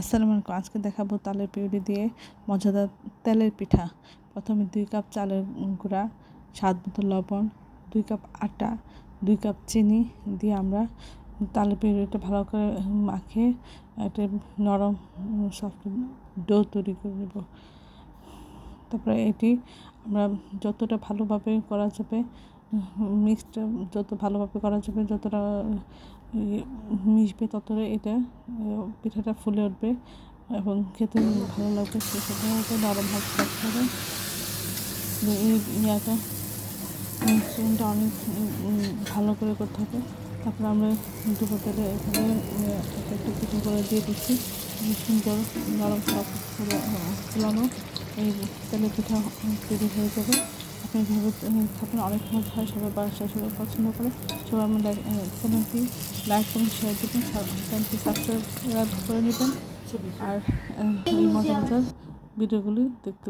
আসসালামু আলাইকুম। আজকে দেখাবো তালের পিউরি দিয়ে মজাদার তেলের পিঠা। প্রথমে দুই কাপ চালের গুঁড়া, স্বাদ মতো লবণ, দুই কাপ আটা, দুই কাপ চিনি দিয়ে আমরা তালের পিউরিটা ভালো করে মাখিয়ে একটা নরম, সফট ডো তৈরি করে নেব। তারপরে এটি আমরা যতটা ভালোভাবে করা যাবে মিক্সটা যত ভালোভাবে করা যাবে, যতটা মিশবে ততটা এটা পিঠাটা ফুলে উঠবে এবং খেতে ভালো লাগবে সেটা নরম ভাব থাকতে হবে এই ইয়াটা মিশ্রণটা অনেক ভালো করে করতে হবে। তারপর আমরা দুপুর তেলে এখানে একটু পিঠা করে দিয়ে দিচ্ছি। সুন্দর নরম সব ফুলানো। এই তেলের পিঠা তৈরি হয়ে যাবে। আপনি যেভাবে থাকেন, অনেক সময় হয় সবাই বাসায় সবাই পছন্দ করে। সবাই আমার চ্যানেলটি লাইক করুন শেয়ার দেবেন চ্যানেলটি সাবস্ক্রাইব করে নেবেন। আর মজা মজার ভিডিওগুলি দেখতে